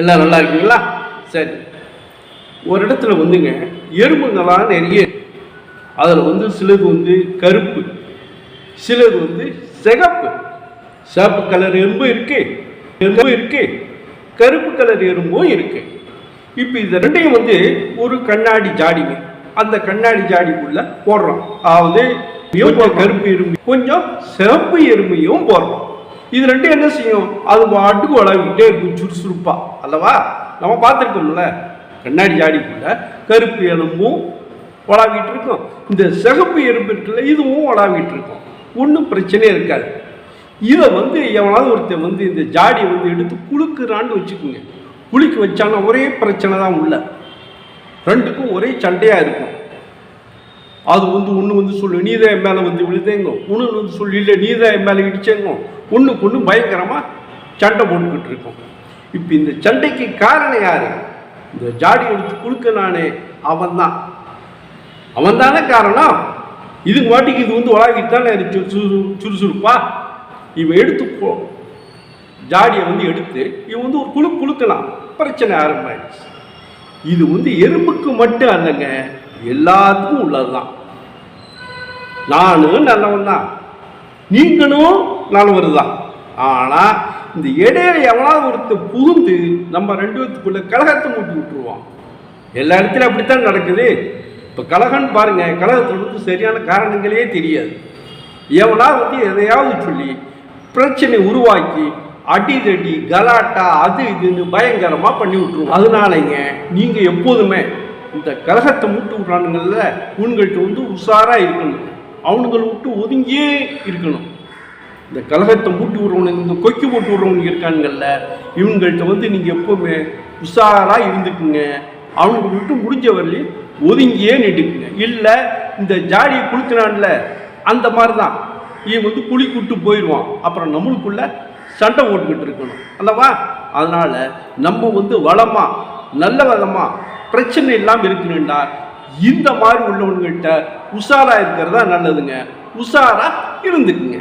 எல்லாம் நல்லா இருக்கீங்களா? சரி. ஒரு இடத்துல வந்துங்க எறும்புங்களாம் நிறைய அதில் வந்து சிலது வந்து கருப்பு சிலது வந்து சிகப்பு. சிவப்பு கலர் எறும்பு இருக்கு எறும்பு இருக்கு கருப்பு கலர் எறும்பும் இருக்கு. இப்போ இது ரெண்டையும் வந்து ஒரு கண்ணாடி ஜாடிங்க அந்த கண்ணாடி ஜாடிக்குள்ள போடுறோம். அதாவது கருப்பு எறும்பு கொஞ்சம் சிவப்பு எறும்பையும் போடுறோம். இது ரெண்டும் என்ன செய்யும்? அது பாட்டுக்கு உழவிக்கிட்டே இருக்கும் சுறுசுறுப்பா. அல்லவா? நம்ம பார்த்துருக்கோம்ல கண்ணாடி ஜாடிக்குள்ள கருப்பு எலும்பும் உலாவிட்டு இருக்கும். இந்த சிகப்பு எறும்பு இருக்குல்ல இதுவும் உலாவிட்டு இருக்கும். ஒன்றும் பிரச்சனையே இருக்காது. இதை வந்து எவனாவது ஒருத்தன் வந்து இந்த ஜாடியை வந்து எடுத்து குளுக்குறான்னு வச்சுக்கோங்க. குலுக்கி வச்சாலும் ஒரே பிரச்சனை தான் உள்ள. ரெண்டுக்கும் ஒரே சண்டையாக இருக்கும். அது வந்து ஒன்று வந்து சொல்லு நீ தான் என் மேலே வந்து விழுதேங்கோ. ஒன்று வந்து சொல்லு இல்லை நீ தான் என் மேலே இடிச்சேங்க. ஒன்றுக்கு ஒன்று பயங்கரமாக சண்டை போட்டுக்கிட்டு இருக்கும். இப்போ இந்த சண்டைக்கு காரணம் யாரு? இந்த ஜாடி எடுத்து குழுக்க நானே அவன் தான் அவன் தானே காரணம்? இது வாட்டிக்கு இது வந்து உலாவிட்டு தானே சுறு சுறுசுறுப்பா? இவன் எடுத்து ஜாடியை வந்து எடுத்து இவன் வந்து ஒரு குழு குழுக்கலாம் பிரச்சனை ஆரம்பிச்சு இது வந்து எறும்புக்கு மட்டும் அல்லங்க எல்லாத்துக்கும் உள்ளதுதான். நானும் நல்லவன் தான் நீங்களும் நல்லவர் தான் ஆனால் இந்த இடையில எவனாவது ஒருத்தர் புகுந்து நம்ம ரெண்டு பேத்துக்குள்ள கலகத்தை மூட்டி விட்டுருவான். எல்லா இடத்துலையும் அப்படித்தான் நடக்குது. இப்போ கலகம்னு பாருங்க கலகத்தில் வந்து சரியான காரணங்களே தெரியாது. எவனா வந்து எதையாவது சொல்லி பிரச்சனை உருவாக்கி அடிதடி கலாட்டா அது இதுன்னு பயங்கரமாக பண்ணி விட்டுருவோம் அதனாலங்க நீங்கள் எப்போதுமே இந்த கலகத்தை மூட்டு விட்றானுங்கள்ல உங்கள்கிட்ட வந்து உஷாராக இருக்கணும். அவனுங்களை விட்டு ஒதுங்கியே இருக்கணும். இந்த கலகத்தை மூட்டி விடுறவனு இந்த கொக்கி போட்டு விடுறவனுங்க இருக்கானுங்கல்ல இவங்கள்ட்ட வந்து நீங்கள் எப்போவுமே உஷாராக இருந்துக்குங்க. அவனுக்கு விட்டு முடிஞ்ச வரலையும் ஒதுங்கியே நின்றுக்குங்க. இல்லை இந்த ஜாடியை குளித்தினான்ல அந்த மாதிரி தான் இவன் வந்து குழி கூட்டு போயிடுவான் அப்புறம் நம்மளுக்குள்ள சண்டை போட்டுக்கிட்டு இருக்கணும். அல்லவா? அதனால் நம்ம வந்து வளமாக நல்ல விதமாக பிரச்சனை இல்லாமல் இருக்கணும்டா. இந்த மாதிரி உள்ளவன்கிட்ட உஷாரா இருக்கிறதா நல்லதுங்க. உஷாரா இருந்துக்குங்க.